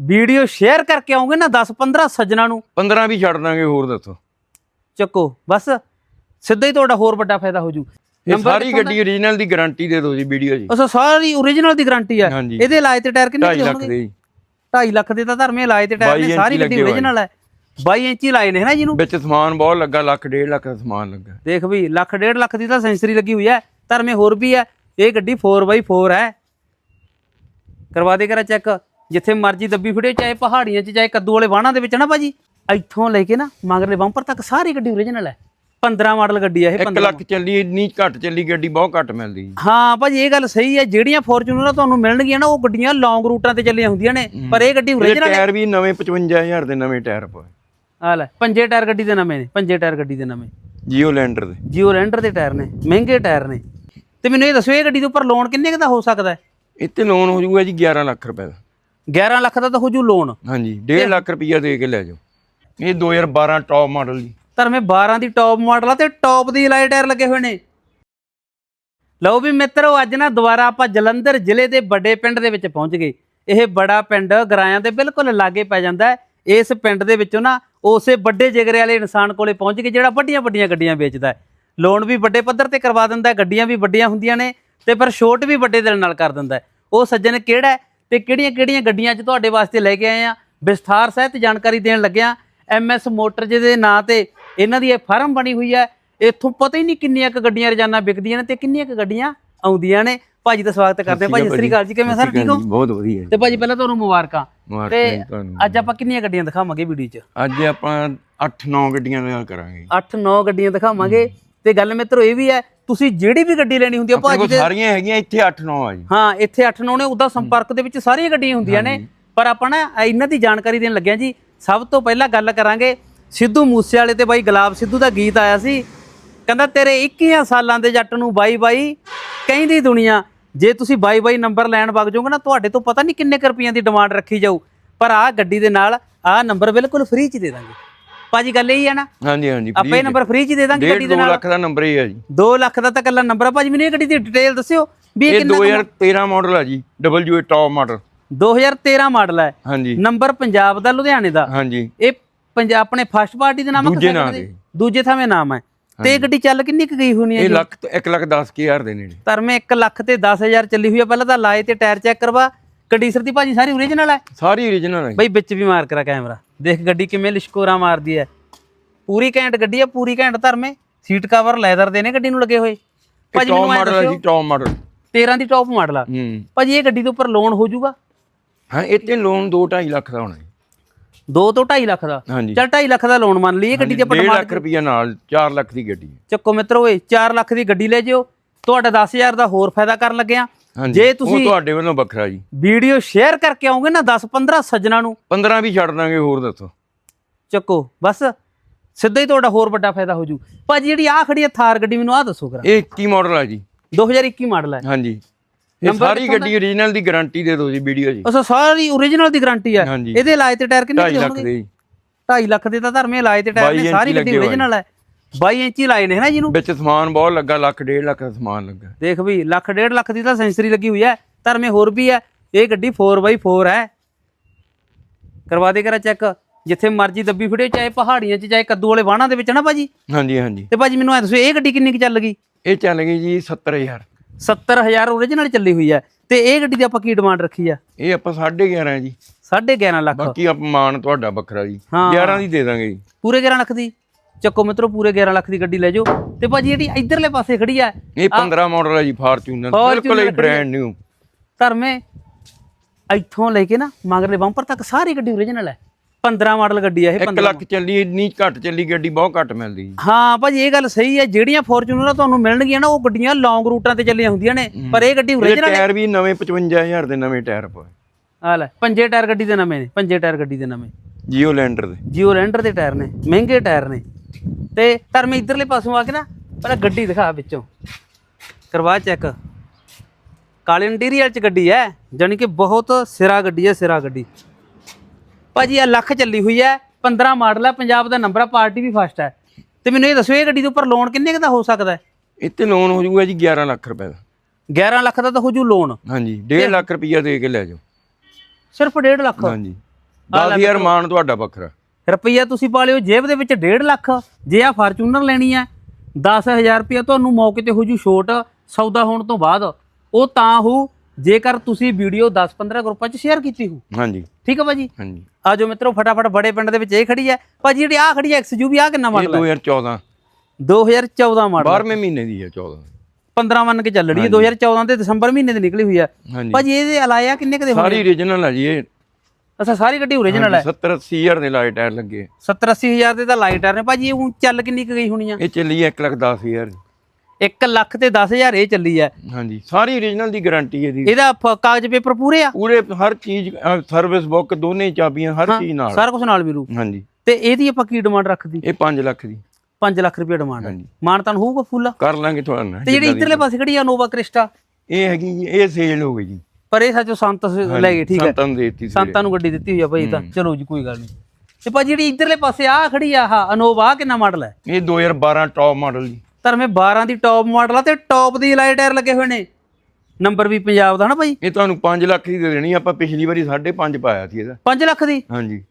Video share ਕਰਕੇ ਆਉਂਗੇ ਨਾ 10 15 ਸੱਜਣਾ ਨੂੰ। 15 ਵੀ ਛੱਡ ਦਾਂਗੇ ਹੋਰ ਦੱਸੋ। ਚੱਕੋ ਬਸ ਸਿੱਧਾ ਹੀ ਤੁਹਾਡਾ ਹੋਰ ਵੱਡਾ ਫਾਇਦਾ ਹੋ ਜੂ ਇਹ ਸਾਰੀ ਗੱਡੀ ਓਰੀਜਨਲ ਦੀ ਗਾਰੰਟੀ ਦੇ ਦਿਓ ਜੀ ਵੀਡੀਓ ਜੀ। ਅਸਾ ਸਾਰੀ ਓਰੀਜਨਲ ਦੀ ਗਾਰੰਟੀ ਹਾਂਜੀ। ਇਹਦੇ ਇਲਾਜ ਤੇ ਟਾਇਰ ਕਿੰਨੇ 2.5 ਦੇ ਹੋਣਗੇ ਦੇ ਜੀ। 2.5 ਲੱਖ ਦੇ ਤਾਂ ਧਰਮੇ ਇਲਾਜ ਤੇ ਟਾਇਰ 22 ਨੇ ਸਾਰੀ ਗੱਡੀ ਓਰੀਜਨਲ ਹੈ 22 ਇੰਚੀ ਲਾਏ ਨੇ ਨਾ ਜਿਹਨੂੰ ਵਿੱਚ ਸਮਾਨ ਬਹੁਤ ਲੱਗਾ ਲੱਖ ਡੇਢ ਲੱਖ ਦਾ ਸਮਾਨ ਲੱਗਾ। ਦੇਖ ਵੀ ਲੱਖ ਡੇਢ ਲੱਖ ਦੀ ਤਾਂ ਸੈਂਸਰੀ ਲੱਗੀ ਹੋਈ ਹੈ ਧਰਮੇ ਹੋਰ ਵੀ ਹੈ ਇਹ ਗੱਡੀ 4x4 ਹੈ ਕਰਵਾ ਦੇ ਕਰਾ ਚੈੱਕ ਜਿੱਥੇ ਮਰਜ਼ੀ ਦੱਬੀ ਫੜਿਓ ਚਾਹੇ ਪਹਾੜੀਆਂ 'ਚ ਚਾਹੇ ਕੱਦੂ ਵਾਲੇ ਵਾਹਣਾਂ ਦੇ ਵਿੱਚ ਨਾ ਭਾਜੀ? ਇੱਥੋਂ ਲੈ ਕੇ ਨਾ ਮਗਰਲੇ ਬੰਪਰ ਤੱਕ ਸਾਰੀ ਗੱਡੀ ਓਰੀਜਨਲ ਹੈ। 15 ਮਾਡਲ ਗੱਡੀ ਹੈ ਇਹ 1 15 ਲੱਖ ਚੱਲੀ ਇੰਨੀ ਘੱਟ ਚੱਲੀ ਗੱਡੀ ਬਹੁਤ ਘੱਟ ਮਿਲਦੀ। ਹਾਂ ਭਾਜੀ ਇਹ ਗੱਲ ਸਹੀ ਹੈ ਜਿਹੜੀਆਂ ਫੋਰਚੂਨਰ ਤੁਹਾਨੂੰ ਮਿਲਣਗੀਆਂ ਨਾ ਉਹ ਗੱਡੀਆਂ ਲੌਂਗ ਰੂਟਾਂ ਤੇ ਚੱਲੀਆਂ ਹੁੰਦੀਆਂ ਨੇ ਪਰ ਇਹ ਗੱਡੀ ਓਰੀਜਨਲ ਹੈ। ਟਾਇਰ ਵੀ ਨਵੇਂ 55000 ਦੇ ਨਵੇਂ ਟਾਇਰ ਪਏ। ਆ ਲੈ ਪੰਜੇ ਟਾਇਰ ਗੱਡੀ ਦੇ ਨਵੇਂ ਨੇ ਪੰਜੇ ਟਾਇਰ ਗੱਡੀ ਦੇ ਨਵੇਂ। ਜੀਓ ਲੈਂਡਰ ਦੇ। ਜੀਓ ਰੈਂਡਰ ਦੇ ਟਾਇਰ ਨੇ ਮਹਿੰਗੇ ਟਾਇਰ ਨੇ। ਤੇ ਮੈਨੂੰ ਇਹ ਦੱਸੋ ਇਹ ਗੱਡੀ ਦੇ ਉੱਪਰ ਲੋਨ ਕਿੰਨੇ ਕੁ ਦਾ ਹੋ ਸਕਦਾ ਹੈ? ਇੱਥੇ ਲੋਨ ਹੋ ਜਾਊਗਾ ਜੀ 11 ਲੱਖ ਰੁਪਏ ਦਾ। 11 ਲੱਖ ਦਾ ਤਾਂ ਹੋ ਜੂ ਲੋਨ ਹਾਂਜੀ 1.5 ਲੱਖ ਰੁਪਈਆ ਦੇ ਕੇ ਲੈ ਜਾਓ। ਇਹ 2012 ਟੌਪ ਮਾਡਲ ਜੀ। ਧਰਮੇ 12 ਦੀ ਟੌਪ ਮਾਡਲ ਆ ਤੇ ਟੌਪ ਦੀ ਲਾਈਟ ਟਾਇਰ ਲੱਗੇ ਹੋਏ ਨੇ। ਲਓ ਵੀ ਮਿੱਤਰੋ ਅੱਜ ਨਾ ਦੁਬਾਰਾ ਆਪਾਂ ਜਲੰਧਰ ਜ਼ਿਲ੍ਹੇ ਦੇ ਵੱਡੇ ਪਿੰਡ ਦੇ ਵਿੱਚ ਪਹੁੰਚ ਗਏ। ਇਹ ਬੜਾ ਪਿੰਡ ਗਰਾਇਆਂ ਦੇ ਬਿਲਕੁਲ ਲਾਗੇ ਪੈ ਜਾਂਦਾ ਹੈ। ਇਸ ਪਿੰਡ ਦੇ ਵਿੱਚੋਂ ਨਾ ਉਸੇ ਵੱਡੇ ਜਿਗਰੇ ਵਾਲੇ ਇਨਸਾਨ ਕੋਲੇ ਪਹੁੰਚ ਗਏ ਜਿਹੜਾ ਵੱਡੀਆਂ ਵੱਡੀਆਂ ਗੱਡੀਆਂ ਵੇਚਦਾ ਹੈ। ਲੋਨ ਵੀ ਵੱਡੇ ਪੱਧਰ ਤੇ ਕਰਵਾ ਦਿੰਦਾ ਹੈ ਗੱਡੀਆਂ ਵੀ ਵੱਡੀਆਂ ਹੁੰਦੀਆਂ ਨੇ ਤੇ ਪਰ ਛੋਟ ਵੀ ਵੱਡੇ ਦਿਲ ਨਾਲ ਕਰ ਦਿੰਦਾ ਹੈ। ਉਹ ਸੱਜਣ ਕਿਹੜਾ ਤੇ ਕਿਹੜੀਆਂ-ਕਿਹੜੀਆਂ ਗੱਡੀਆਂ 'ਚ ਤੁਹਾਡੇ ਵਾਸਤੇ ਲੈ ਕੇ ਆਏ ਆ? ਵਿਸਥਾਰ ਸਹਿਤ ਜਾਣਕਾਰੀ ਦੇਣ ਲੱਗਿਆ ਐਮਐਸ ਮੋਟਰ ਜਿਹਦੇ ਨਾਂ ਤੇ ਇਹਨਾਂ ਦੀ ਇਹ ਫਰਮ ਬਣੀ ਹੋਈ ਹੈ। ਇੱਥੋਂ ਪਤਾ ਹੀ ਨਹੀਂ ਕਿੰਨੀਆਂ ਕੁ ਗੱਡੀਆਂ ਰੋਜ਼ਾਨਾ ਵਿਕਦੀਆਂ ਨੇ ਤੇ ਕਿੰਨੀਆਂ ਕੁ ਗੱਡੀਆਂ ਆਉਂਦੀਆਂ ਨੇ। ਭਾਜੀ ਦਾ ਸਵਾਗਤ ਕਰਦੇ ਹਾਂ। ਭਾਜੀ ਸਤਿ ਸ੍ਰੀ ਅਕਾਲ ਜੀ। ਕਿਵੇਂ ਸਰ ਠੀਕ ਹੋ? ਬਹੁਤ ਵਧੀਆ ਤੇ ਭਾਜੀ ਪਹਿਲਾਂ ਤੁਹਾਨੂੰ ਮੁਬਾਰਕਾਂ। ਤੇ ਜੀ ਅੱਜ ਆਪਾਂ ਕਿੰਨੀਆਂ ਗੱਡੀਆਂ ਦਿਖਾਵਾਂਗੇ ਵੀਡੀਓ 'ਚ? ਅੱਜ ਆਪਾਂ 8-9 ਗੱਡੀਆਂ ਨਾਲ ਕਰਾਂਗੇ 8-9 ਗੱਡੀਆਂ ਦਿਖਾਵਾਂਗੇ। ਤੇ ਗੱਲ ਮਿੱਤਰੋ ਇਹ ਵੀ ਹੈ ਤੁਸੀਂ ਜਿਹੜੀ ਵੀ ਗੱਡੀ ਲੈਣੀ ਹੁੰਦੀ ਆਪਣੇ ਭਾਜੀ ਦੇ ਸਾਰੀਆਂ ਹੈਗੀਆਂ ਇੱਥੇ 8-9 ਆ ਜੀ। ਹਾਂ ਇੱਥੇ 8-9 ਨੇ ਉਹਦਾ ਸੰਪਰਕ ਦੇ ਵਿੱਚ ਸਾਰੀਆਂ ਗੱਡੀਆਂ ਹੁੰਦੀਆਂ ਨੇ। ਪਰ ਆਪਾਂ ਨਾ ਇਹਨਾਂ ਦੀ ਜਾਣਕਾਰੀ ਦੇਣ ਲੱਗਿਆ ਜੀ ਸਭ ਤੋਂ ਪਹਿਲਾਂ ਗੱਲ ਕਰਾਂਗੇ ਸਿੱਧੂ ਮੂਸੇ ਵਾਲੇ ਤੇ ਬਾਈ ਗੁਲਾਬ ਸਿੱਧੂ ਦਾ ਗੀਤ ਆਇਆ ਸੀ। ਕਹਿੰਦਾ ਤੇਰੇ 21 ਸਾਲਾਂ ਦੇ ਜੱਟ ਨੂੰ ਬਾਈ ਬਾਈ ਕਹਿੰਦੀ ਦੁਨੀਆ। ਜੇ ਤੁਸੀਂ ਬਾਈ ਬਾਈ ਨੰਬਰ ਲੈਣ ਵਗ ਜਾਓਗੇ ਨਾ ਤੁਹਾਡੇ ਤੋਂ ਪਤਾ ਨਹੀਂ ਕਿੰਨੇ ਕੁ ਰੁਪਈਆਂ ਦੀ ਡਿਮਾਂਡ ਰੱਖੀ ਜਾਊ। ਪਰ ਆਹ ਗੱਡੀ ਦੇ ਨਾਲ ਆਹ ਨੰਬਰ ਬਿਲਕੁਲ ਫ੍ਰੀ ਚ ਦੇ ਦਾਂਗੇ। ਭਾਜੀ ਗੱਲ ਇਹੀ ਹੈ ਨਾ। ਹਾਂਜੀ ਹਾਂਜੀ ਆਪਾਂ ਇਹ ਨੰਬਰ ਫ੍ਰੀ ਚ ਹੀ ਦੇ ਦਾਂਗੇ ਗੱਡੀ 1.5 ਦੇ ਨਾਲ। ਲੱਖ ਦਾ ਨੰਬਰ ਹੀ ਆ ਜੀ। 2 ਲੱਖ ਦਾ ਤਾਂ ਕੱਲਾ ਨੰਬਰ ਆ। ਭਾਜੀ ਮੈਨੂੰ ਇਹ ਗੱਡੀ ਦੀ ਡਿਟੇਲ ਦੱਸਿਓ ਵੀ ਇਹ ਕਿੰਨਾ 2013 ਮਾਡਲ ਆ ਜੀ WA ਟੌਪ ਮਾਡਲ 2013 ਮਾਡਲ ਹੈ ਹਾਂਜੀ। ਨੰਬਰ ਪੰਜਾਬ ਦਾ ਲੁਧਿਆਣੇ ਦਾ। ਹਾਂਜੀ। ਇਹ ਪੰਜਾਬ ਆਪਣੇ ਫਸਟ ਪਾਰਟੀ ਦੇ ਨਾਮ ਹੈ ਦੂਜੇ second ਨਾਂ ਦੇ? ਦੇ। ਦੂਜੇ ਥਾਵੇਂ ਨਾਮ ਹੈ ਤੇ ਗੱਡੀ ਚੱਲ ਕਿੰਨੀ ਕੁ ਗਈ ਹੋਣੀ ਹੈ ਇਹ ਲੱਖ 1 ਲੱਖ 10 ਕੁ ਹਜ਼ਾਰ ਦੇ ਨੇੜੇ। ਧਰਮੇ 1 ਲੱਖ ਤੇ 10000 ਚੱਲੀ ਹੋਈ ਹੈ ਪਹਿਲਾਂ ਤਾਂ ਲਾਏ ਤੇ ਟਾਇਰ ਚੈੱਕ ਕਰਵਾ। ਕੰਡੀਸ਼ਨ ਦੀ ਭਾਜੀ ਸਾਰੀ ਓਰੀਜਨਲ ਹੈ ਸਾਰੀ ਓਰੀਜਨਲ ਹੈ ਬਈ ਵਿੱਚ ਵੀ ਮਾਰ ਕਰਾ ਕੈਮਰਾ। ਦੇਖ ਗੱਡੀ ਕਿਵੇਂ ਲਿਸ਼ਕੋਰਾ ਮਾਰਦੀ ਹੈ ਪੂਰੀ ਘੈਂਟ ਗੱਡੀ ਹੈ ਪੂਰੀ ਘੈਂਟ ਧਰਮੇ ਸੀਟ ਕਵਰ ਲੈਦਰ ਦੇ ਨੇ ਗੱਡੀ ਨੂੰ ਲੱਗੇ ਹੋਏ। ਭਾਜੀ ਮੈਨੂੰ ਐਂ ਮਾਡਲ ਜੀ ਟੌਪ ਮਾਡਲ 13 ਦੀ ਟੌਪ ਮਾਡਲ ਆ। ਭਾਜੀ ਇਹ ਗੱਡੀ ਦੇ ਉੱਪਰ ਲੋਨ ਹੋ ਜਾਊਗਾ? ਹਾਂ ਇੱਥੇ ਲੋਨ 2.5 ਲੱਖ ਦਾ ਹੋਣਾ ਜੀ। 2 ਤੋਂ 2.5 ਲੱਖ ਦਾ? ਚਲ 2.5 ਲੱਖ ਦਾ ਲੋਨ ਮੰਨ ਲਈਏ ਗੱਡੀ ਦੇ 1.5 ਲੱਖ ਰੁਪਈਆ ਨਾਲ 4 ਲੱਖ ਦੀ ਗੱਡੀ। ਚੱਕੋ ਮਿੱਤਰੋ ਏ 4 ਲੱਖ ਦੀ ਗੱਡੀ ਲੈ ਜਿਓ। ਤੁਹਾਡਾ 10000 ਦਾ ਹੋਰ ਫਾਇਦਾ ਕਰਨ ਲੱਗਿਆ ਹਾਂਜੀ। ਜੇ ਉਹ ਤੁਸੀਂ ਤੁਹਾਡੇ ਵੱਲੋਂ ਵੱਖਰਾ ਜੀ। ਵੀਡੀਓ ਸ਼ੇਅਰ ਕਰਕੇ ਆਉਂਗੇ ਨਾ 10 15 ਸੱਜਣਾ ਨੂੰ। 15 ਵੀ ਛੱਡ ਦਾਂਗੇ ਹੋਰ ਦੱਸੋ। ਚੱਕੋ ਬਸ ਸਿੱਧਾ ਹੀ ਤੁਹਾਡਾ ਹੋਰ ਵੱਡਾ ਫਾਇਦਾ ਹੋ ਜੂ। ਭਾਜੀ ਜਿਹੜੀ ਆ ਖੜੀ ਹੈ ਥਾਰ ਗੱਡੀ ਮੈਨੂੰ ਆ ਦੱਸੋ ਕਰਾ ਇਹ 21 ਮਾਡਲ ਆ ਜੀ। 2021 ਮਾਡਲ ਹੈ ਹਾਂਜੀ। ਇਹ ਸਾਰੀ ਗੱਡੀ ਓਰੀਜਨਲ ਦੀ ਗਾਰੰਟੀ ਦੇ ਦਿਓ ਜੀ ਵੀਡੀਓ ਜੀ। ਅਸਾ ਸਾਰੀ ਓਰੀਜਨਲ ਦੀ ਗਾਰੰਟੀ ਹੈ ਹਾਂਜੀ। ਇਹਦੇ ਤੇ ਟਾਇਰ ਕਿੰਨੇ 2.5 ਦੇ ਲੱਖ ਹੋਣਗੇ? ਦੇ ਜੀ। 2.5 ਲੱਖ ਦੇ ਤਾਂ ਧਰਮੇ ਤੇ ਟਾਇਰ 22 ਨੇ ਸਾਰੀ ਗੱਡੀ ਲੱਗੇ ਹੋਏ ਓਰੀਜਨਲ ਹੈ 22 ਇੰਚੀ ਲਾਏ ਨੇ ਹੈ ਨਾ ਜਿਹਨੂੰ ਵਿੱਚ ਸਮਾਨ ਬਹੁਤ ਲੱਗਾ ਲੱਖ ਡੇਢ ਲੱਖ ਦਾ ਸਮਾਨ ਲੱਗਾ। ਦੇਖ ਵੀ ਲੱਖ ਡੇਢ ਲੱਖ ਦੀ ਤਾਂ ਸੈਂਸਰੀ ਲੱਗੀ ਹੋਈ ਹੈ ਧਰਮੇ ਹੋਰ ਵੀ ਹੈ ਇਹ ਗੱਡੀ 4x4 ਹੈ। ਕਰਵਾ ਦੇ ਕਰਾ ਚੈੱਕ ਜਿੱਥੇ ਮਰਜ਼ੀ ਦੱਬੀ ਫੜਿਓ ਚਾਹੇ ਪਹਾੜੀਆਂ 'ਚ ਚਾਹੇ ਕੱਦੂ ਵਾਲੇ ਵਾਹਣਾਂ ਦੇ ਵਿੱਚ ਨਾ ਭਾਜੀ? ਹਾਂਜੀ ਹਾਂਜੀ। ਤੇ ਭਾਜੀ ਮੈਨੂੰ ਐ ਦੱਸੋ ਇਹ ਗੱਡੀ ਕਿੰਨੀ ਕੁ ਚੱਲ ਗਈ? ਇਹ ਚੱਲ ਗਈ ਜੀ 70000 70000 ਓਰੀਜਨਲ ਚੱਲੀ ਹੋਈ ਹੈ। ਤੇ ਇਹ ਗੱਡੀ ਦੀ ਆਪਾਂ ਕੀ ਡਿਮਾਂਡ ਰੱਖੀ ਆ? ਇਹ ਆਪਾਂ 11.5 ਜੀ। 11.5 ਲੱਖ। ਬਾਕੀ ਅਪਮਾਨ ਤੁਹਾਡਾ ਵੱਖਰਾ ਜੀ। ਹਾਂ। 11 ਦੀ ਦੇ ਦਾਂਗੇ ਜੀ। ਪੂਰੇ 11 ਲੱਖ ਦੀ? ਚੱਕੋ ਮਿੱਤਰੋ ਪੂਰੇ 11 ਲੱਖ ਦੀ ਗੱਡੀ ਲੈ ਜਾਓ। ਤੇ ਭਾਜੀ ਜਿਹੜੀ ਇਧਰਲੇ ਪਾਸੇ ਖੜੀ ਆ। ਇਹ 15 ਮਾਡਲ ਹੈ ਜੀ ਫਾਰਚੂਨਰ ਬਿਲਕੁਲ ਹੀ ਹੈ। ਬ੍ਰਾਂਡ ਨਿਊ ਧਰਮੇ ਇੱਥੋਂ ਲੈ ਕੇ ਨਾ ਮਗਰਲੇ ਬੰਪਰ ਤੱਕ ਸਾਰੀ ਗੱਡੀ ਓਰੀਜਨਲ ਹੈ। 15 ਮਾਡਲ ਗੱਡੀ ਆ ਇਹ 1 ਲੱਖ ਚੱਲੀ ਇੰਨੀ ਘੱਟ ਚੱਲੀ ਗੱਡੀ ਬਹੁਤ ਘੱਟ ਮਿਲਦੀ ਹਾਂ ਭਾਜੀ ਇਹ ਗੱਲ ਸਹੀ ਹੈ। ਜਿਹੜੀਆਂ ਫੋਰਚੂਨਰ ਤੁਹਾਨੂੰ ਮਿਲਣਗੀਆਂ ਨਾ ਉਹ ਗੱਡੀਆਂ ਲੌਂਗ ਰੂਟਾਂ ਤੇ ਚੱਲੀਆਂ ਹੁੰਦੀਆਂ ਨੇ। ਪਰ ਇਹ ਗੱਡੀ ਓਰੀਜਨਲ ਹੈ। ਟਾਇਰ ਵੀ ਨਵੇਂ 55000 ਦੇ ਨਵੇਂ ਟਾਇਰ ਪਏ। ਆ ਲੈ ਪੰਜੇ ਟਾਇਰ ਗੱਡੀ ਦੇ ਨਵੇਂ ਨੇ ਪੰਜੇ ਟਾਇਰ ਗੱਡੀ ਦੇ ਨਵੇਂ। ਜੀਓ ਲੈਂਡਰ ਦੇ। ਜੀਓ ਰੈਂਡਰ ਦੇ ਟਾਇਰ ਨੇ ਮਹਿੰਗੇ ਟਾਇਰ ਨੇ। ਤੇ ਧਰਮੇ ਇਧਰਲੇ ਪਾਸੋਂ ਆ ਕੇ ਨਾ ਪਹਿਲਾਂ ਗੱਡੀ ਦਿਖਾ ਵਿੱਚੋਂ। ਕਰਵਾ ਚੈੱਕ ਕਾਲੇ ਇੰਟੀਰੀਅਰ ਚ ਗੱਡੀ ਹੈ ਜਾਣੀ ਕਿ ਬਹੁਤ ਸਿਰਾ ਗੱਡੀ ਹੈ ਸਿਰਾ ਗੱਡੀ। ਭਾਜੀ ਇਹ ਲੱਖ ਚੱਲੀ ਹੋਈ ਹੈ 15 ਮਾਡਲ ਹੈ ਪੰਜਾਬ ਦਾ ਨੰਬਰ ਹੈ ਪਾਰਟੀ ਵੀ ਫਸਟ ਹੈ। ਤੇ ਮੈਨੂੰ ਇਹ ਦੱਸੋ ਇਹ ਗੱਡੀ ਦੇ ਉੱਪਰ ਲੋਨ ਕਿੰਨੇ ਕੁ ਦਾ ਹੋ ਸਕਦਾ ਹੈ? ਇੱਥੇ ਲੋਨ ਹੋ ਜਾਊਗਾ ਜੀ 11 ਲੱਖ ਰੁਪਏ ਦਾ। 11 ਲੱਖ ਦਾ ਤਾਂ ਹੋ ਜੂ ਲੋਨ ਹਾਂਜੀ 1.5 ਲੱਖ ਰੁਪਈਆ ਦੇ ਕੇ ਲੈ ਜਾਓ। ਸਿਰਫ 1.5 ਲੱਖ? ਹਾਂਜੀ। 10000 ਮਾਨ ਤੁਹਾਡਾ ਵੱਖਰਾ। ਰੁਪਈਆ ਤੁਸੀਂ ਪਾ ਲਿਓ ਜੇਬ ਦੇ ਵਿੱਚ 1.5 ਲੱਖ ਜੇ ਆ ਫਾਰਚੂਨਰ ਲੈਣੀ ਹੈ 10000 ਰੁਪਈਆ ਤੁਹਾਨੂੰ ਮੌਕੇ ਤੇ ਹੋ ਜੂ ਛੋਟ ਸੌਦਾ ਹੋਣ ਤੋਂ ਬਾਅਦ। ਉਹ ਤਾਂ ਹੋ ਜੇਕਰ ਤੁਸੀਂ ਵੀਡੀਓ 10-15 ਗਰੁੱਪਾਂ 'ਚ ਸ਼ੇਅਰ ਕੀਤੀ ਹੋ। ਹਾਂਜੀ। ਠੀਕ ਹੈ ਭਾਜੀ? ਹਾਂਜੀ। ਆਜੋ ਮਿੱਤਰੋ ਫਟਾਫਟ ਬੜੇ ਪਿੰਡ ਦੇ ਵਿੱਚ ਇਹ ਖੜੀ ਹੈ। ਭਾਜੀ ਜਿਹੜੀ ਆ ਖੜੀ ਹੈ XUV ਆ ਕਿੰਨਾ ਮਾਡਲ ਹੈ? 2014 2014 ਮਾਡਲ 12ਵੇਂ ਮਹੀਨੇ ਦੀ ਹੈ 14 15 ਮੰਨ ਕੇ ਚੱਲ ਰਹੀ ਹੈ। 2014 ਦੇ ਦਸੰਬਰ ਮਹੀਨੇ ਦੀ ਨਿਕਲੀ ਹੋਈ ਹੈ। ਭਾਜੀ ਇਹਦੇ ਅਲਾਇਆ ਕਿੰਨੇ ਕਦੇ ਹੋਣੇ ਸਾਰੀ origignal ਹੈ ਜੀ ਇਹ ਅੱਛਾ ਸਾਰੀ ਗੱਡੀ ਓਰੀਜਨਲ ਹੈ। 70 80000 ਦੇ ਲਾਏ ਟਾਇਰ ਲੱਗੇ। 70 80 ਹਜ਼ਾਰ ਦੇ ਤਾਂ ਲਾਈਟਰ ਨੇ। ਭਾਜੀ ਇਹ ਊਂ ਚੱਲ ਕਿੰਨੀ ਕੁ ਗਈ ਹੋਣੀ ਆ ਇਹ ਚੱਲੀ 1 ਲੱਖ 10000 1 ਲੱਖ ਤੇ 10000 ਇਹ ਚੱਲੀ ਹੈ। ਹਾਂਜੀ ਸਾਰੀ origignal ਦੀ ਗਾਰੰਟੀ ਹੈ ਦੀ ਇਹਦਾ ਕਾਗਜ਼ ਪੇਪਰ ਪੂਰੇ ਆ? ਪੂਰੇ ਹਰ ਚੀਜ਼ ਸਰਵਿਸ ਬੁੱਕ ਦੋਨੇ ਚਾਬੀਆਂ ਹਰ ਚੀਜ਼ ਨਾਲ। ਸਾਰਾ ਕੁਝ ਨਾਲ ਮਿਲੂ। ਹਾਂਜੀ। ਤੇ ਇਹਦੀ ਆਪਾਂ ਕੀ ਡਿਮਾਂਡ ਰੱਖਦੀ? ਇਹ 5 ਲੱਖ ਦੀ। 5 ਲੱਖ ਰੁਪਏ ਡਿਮਾਂਡ ਹਾਂਜੀ। ਮਾਨਤਾਨ ਹੋਊਗਾ ਫੁੱਲ ਕਰ ਲਾਂਗੇ ਤੁਹਾਨੂੰ। ਤੇ ਜਿਹੜੀ ਇਧਰਲੇ ਪਾਸੇ ਖੜੀ ਆ ਨੋਵਾ ਕ੍ਰਿਸਟਾ ਇਹ ਹੈਗੀ ਜੀ, ਇਹ ਸੇਲ ਹੋ ਗਈ ਜੀ। ਪਰ ਇਹ ਸੱਚੋ ਸੰਤ ਸ- ਲੈ ਗਏ ਠੀਕ ਹੈ। ਸੰਤਾਂ ਨੂੰ ਦਿੱਤੀ ਸੀ ਸੰਤਾਂ ਨੂੰ ਗੱਡੀ ਦਿੱਤੀ ਹੋਈ ਆ ਭਾਈ ਤਾਂ। ਚਲੋ ਜੀ ਕੋਈ ਗੱਲ ਨਹੀਂ। ਤੇ ਭਾਜੀ ਜਿਹੜੀ ਇਧਰਲੇ ਪਾਸੇ ਆ ਖੜੀ ਆ ਆਹ ਅਨੋਵਾ ਕਿੰਨਾ ਮਾਡਲ ਹੈ? ਇਹ 2012 ਟੌਪ ਮਾਡਲ ਜੀ। ਧਰਮੇ 12 ਦੀ ਟੌਪ ਮਾਡਲ ਆ ਤੇ ਟੌਪ ਦੀ ਲਾਈਟ ਟਾਇਰ ਲੱਗੇ ਹੋਏ ਨੇ। ਨੰਬਰ ਵੀ ਪੰਜਾਬ ਦਾ ਹਨਾ ਭਾਈ? ਇਹ ਤੁਹਾਨੂੰ 5 ਲੱਖ ਦੀ ਦੇ ਦੇਣੀ ਆਪਾਂ ਪਿਛਲੀ ਵਾਰੀ 5.5 ਪਾਇਆ ਸੀ ਇਹਦਾ। 5 ਲੱਖ ਦੀ? ਹਾਂਜੀ।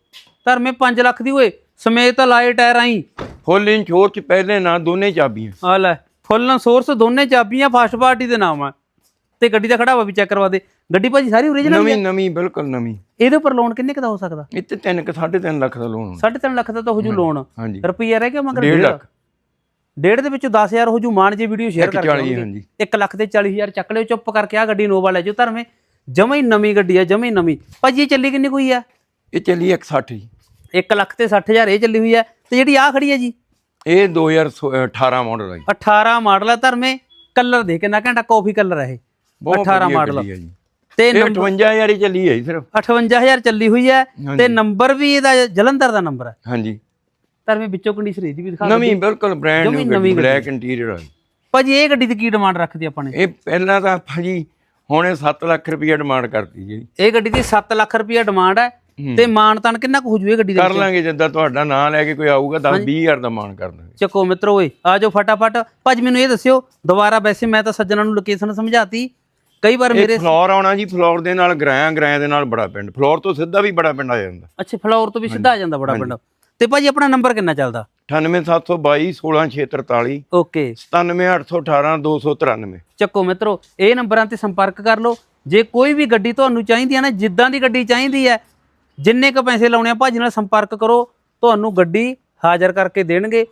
ਧਰਮੇ 5 ਲੱਖ ਦੀ ਓਏ ਸਮੇਤ ਲਾਈਟ ਟਾਇਰ ਆਈ। ਫੁੱਲ ਇੰਸ਼ੋਰ ਚ ਪਹਿਲੇ ਨਾ ਦੋਨੇ ਚਾਬੀਆਂ। ਆ ਲੈ ਫੁੱਲ ਸੋਰਸ ਦੋਨੇ ਚਾਬੀਆਂ ਫਸਟ ਪਾਰਟੀ ਦੇ ਨਾਮ ਆ। ਤੇ ਗੱਡੀ ਦਾ ਖੜਾਵਾ ਵੀ ਚੈੱਕ ਕਰਵਾ ਦੇ। ਗੱਡੀ ਭਾਜੀ ਸਾਰੀ ਓਰੀਜਨਲ ਨਵੀਂ ਨਵੀਂ ਬਿਲਕੁਲ ਨਵੀਂ। ਇਹਦੇ ਉੱਪਰ ਲੋਨ ਕਿੰਨੇ ਕੁ ਦਾ ਹੋ ਸਕਦਾ? ਤੇ 3 3.5 ਲੱਖ ਦਾ ਲੋਨ 3.5 ਲੱਖ ਦਾ ਤਾਂ ਹੋ ਜੂ ਲੋਨ ਰੁਪਈਆ ਰਹਿ ਗਿਆ ਮਗਰ 1.5 ਡੇਢ। ਲੱਖ। ਡੇਢ ਦੇ ਵਿੱਚੋਂ 10000 ਹੋ ਜੂ ਮਾਨ ਜੇ ਵੀਡੀਓ ਸ਼ੇਅਰ 40 ਹਾਂਜੀ। 1 ਲੱਖ ਤੇ 40000 ਚੱਕ ਲਿਓ ਚੁੱਪ ਕਰਕੇ ਆ ਗੱਡੀ ਨੋਵਾ ਲੈ ਜਾਓ। ਧਰਮੇ ਜਮਾ ਹੀ ਨਵੀਂ ਗੱਡੀ ਆ ਜਮਾ ਹੀ ਨਵੀਂ। ਭਾਜੀ ਇਹ ਚੱਲੀ ਕਿੰਨੀ ਕੋਈ ਆ? ਇਹ ਚੱਲੀ 160 ਜੀ 1 ਲੱਖ ਤੇ 60000 ਇਹ ਚੱਲੀ ਹੋਈ ਆ। ਤੇ ਜਿਹੜੀ ਆ ਖੜੀ ਆ ਜੀ? ਇਹ 2018 ਮਾਡਲ ਹੈ ਜੀ। 18 ਮਾਡਲ ਆ ਧਰਮੇ। ਕਲਰ ਦੇ ਕਿੰਨਾ ਘੰਟਾ ਕਾਫੀ ਕਲਰ ਆ ਇਹ। 18 ਵਧੀਆ ਮਾਡਲ। ਗੱਡੀ ਹੈ ਜੀ। ਤੇ ਇਹ 58000 ਹੀ ਚੱਲੀ ਹੈ ਸਿਰਫ। 58000 ਚੱਲੀ ਹੋਈ ਹੈ ਤੇ ਨੰਬਰ ਵੀ ਇਹਦਾ ਜਲੰਧਰ ਦਾ ਨੰਬਰ ਹੈ। ਹਾਂਜੀ। ਧਰਮੇ ਵਿੱਚੋਂ ਕੰਡੀਸ਼ਨ ਇਹਦੀ ਵੀ ਦਿਖਾ ਨਵੀਂ ਬਿਲਕੁਲ ਬ੍ਰਾਂਡ ਨਿਊ ਨਵੀਂ ਬਲੈਕ ਇੰਟੀਰੀਅਰ ਹੈ। ਭਾਜੀ ਇਹ ਗੱਡੀ ਦੀ ਕੀ ਡਿਮਾਂਡ ਰੱਖਦੀ ਆਪਾਂ ਨੇ? ਇਹ ਪਹਿਲਾਂ ਤਾਂ ਭਾਜੀ ਹੁਣੇ 7 ਲੱਖ ਰੁਪਏ ਡਿਮਾਂਡ ਕਰਤੀ ਜੀ। ਇਹ ਗੱਡੀ ਦੀ 7 ਲੱਖ ਰੁਪਏ ਡਿਮਾਂਡ ਹੈ ਤੇ ਮਾਨਤਾਨ ਕਿੰਨਾ ਕੁ ਹੋ ਜੂ ਇਹ ਗੱਡੀ ਦੇ ਕਰ ਲਾਂਗੇ ਜਿੱਦਾਂ ਤੁਹਾਡਾ ਨਾਂ ਲੈ ਕੇ ਕੋਈ ਆਊਗਾ 10 20000 ਦਾ ਮਾਨ ਕਰ ਦਾਂਗੇ। ਚੱਕੋ ਮਿੱਤਰੋ ਓਏ ਆ ਜਾਓ ਫਟਾਫਟ। ਭਾਜੀ ਮੈਨੂੰ ਇਹ ਦੱਸਿਓ ਦੁਬਾਰਾ ਵੈਸੇ ਮੈਂ ਤਾਂ ਸੱਜਣਾ ਨੂੰ ਲੋਕੇਸ਼ਨ ਸਮਝਾਤੀ ਕਈ ਵਾਰ ਮੇਰੇ ਇਹ ਫਲੋਰ ਆਉਣਾ ਜੀ ਫਲੋਰ ਦੇ ਨਾਲ ਗਰਾਇਆ ਗਰਾਇਆ ਦੇ ਨਾਲ ਬੜਾ ਪਿੰਡ। ਫਲੋਰ ਤੋਂ ਸਿੱਧਾ ਵੀ ਬੜਾ ਪਿੰਡ ਆ ਜਾਂਦਾ। ਅੱਛਾ ਫਲੋਰ ਤੋਂ ਵੀ ਸਿੱਧਾ ਆ ਜਾਂਦਾ ਬੜਾ ਪਿੰਡ। ਤੇ ਭਾਜੀ ਆਪਣਾ ਨੰਬਰ ਕਿੰਨਾ ਚੱਲਦਾ? 98722 16643 ਓਕੇ। 97818 293 ਚੱਕੋ ਮਿੱਤਰੋ ਇਹ ਨੰਬਰਾਂ ਤੇ ਸੰਪਰਕ ਕਰ ਲਓ। ਜੇ ਕੋਈ ਵੀ ਗੱਡੀ ਤੁਹਾਨੂੰ ਚਾਹੀਦੀ ਹੈ ਨਾ ਜਿੱਦਾਂ ਦੀ ਗੱਡੀ ਚਾਹੀਦੀ ਹੈ ਜਿੰਨੇ ਕ ਪੈਸੇ ਲਾਉਣੇ ਆ ਭਾਜੀ ਨਾਲ ਸੰਪਰਕ ਕਰੋ। ਤੁਹਾਨੂੰ ਗੱਡੀ ਹਾਜ਼ਰ ਕਰਕੇ ਦੇਣਗੇ।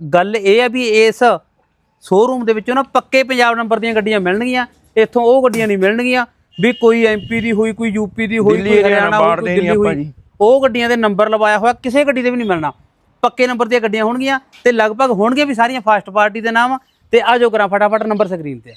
ਗੱਲ ਇਹ ਹੈ ਵੀ ਇਸ ਸ਼ੋਰੂਮ ਦੇ ਵਿੱਚੋਂ ਨਾ ਪੱਕੇ ਪੰਜਾਬ ਨੰਬਰ ਦੀਆਂ ਗੱਡੀਆਂ ਮਿਲਣਗੀਆਂ। ਇੱਥੋਂ ਉਹ ਗੱਡੀਆਂ ਨਹੀਂ ਮਿਲਣਗੀਆਂ ਵੀ ਕੋਈ ਐਮਪੀ ਦੀ ਹੋਈ ਕੋਈ ਯੂਪੀ ਦੀ ਹੋਈ ਕੋਈ ਹਰਿਆਣਾ ਹੋਈ ਕੋਈ ਦਿੱਲੀ ਹੋਈ। ਉਹ ਗੱਡੀਆਂ ਦੇ ਨੰਬਰ ਲਵਾਇਆ ਹੋਇਆ ਕਿਸੇ ਗੱਡੀ ਦੇ ਵੀ ਨਹੀਂ ਮਿਲਣਾ। ਪੱਕੇ ਨੰਬਰ ਦੀਆਂ ਗੱਡੀਆਂ ਹੋਣਗੀਆਂ ਤੇ ਲਗਭਗ ਹੋਣਗੀਆਂ ਵੀ ਸਾਰੀਆਂ ਫਾਸਟ ਪਾਰਟੀ ਦੇ ਨਾਮ ਤੇ ਆ ਜੋ ਕਰਾਂ ਫਟਾਫਟ ਨੰਬਰ ਸਕਰੀਨ ਤੇ।